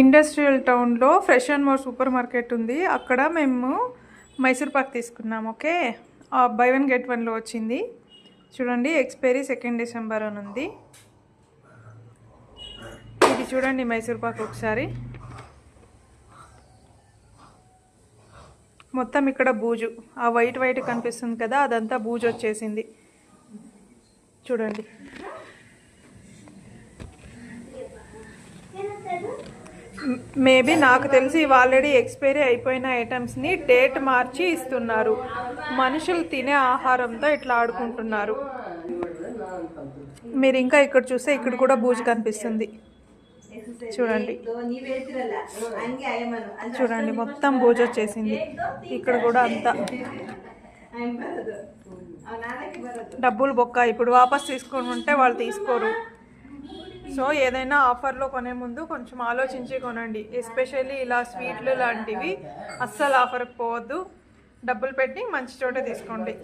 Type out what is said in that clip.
Industrial టౌన్లో fresh and more supermarket ఉంది. అక్కడ మేము మైసూర్ పాక్ తీసుకున్నాం ఓకే? బై వన్ గెట్ వన్లో వచ్చింది. చూడండి ఎక్స్పైరీ సెకండ్ డిసెంబర్ అని ఉంది. ఇది చూడండి మైసూర్ పాక్ ఒకసారి. మొత్తం ఇక్కడ బూజు ఆ వైట్ వైట్ కనిపిస్తుంది కదా అదంతా బూజు వచ్చేసింది. చూడండి. మేబీ నాకు తెలిసి ఆల్రెడీ ఎక్స్పైరీ అయిపోయిన ఐటమ్స్ని డేట్ మార్చి ఇస్తున్నారు. మనుషులు తినే ఆహారంతో ఇట్లా ఆడుకుంటున్నారు. మీరు ఇంకా ఇక్కడ చూస్తే ఇక్కడ కూడా బూజు కనిపిస్తుంది. చూడండి. చూడండి మొత్తం బూజు వచ్చేసింది. ఇక్కడ కూడా అంతా. డబ్బులు బొక్క ఇప్పుడు వాపస్ తీసుకొని ఉంటే వాళ్ళు తీసుకోరు. సో ఏదైనా ఆఫర్లో కొనే ముందు కొంచెం ఆలోచించి కొనండి. ఎస్పెషల్లీ ఇలా స్వీట్లు లాంటివి అస్సలు ఆఫర్కి పోవద్దు. డబ్బులు పెట్టి మంచి చోట తీసుకోండి.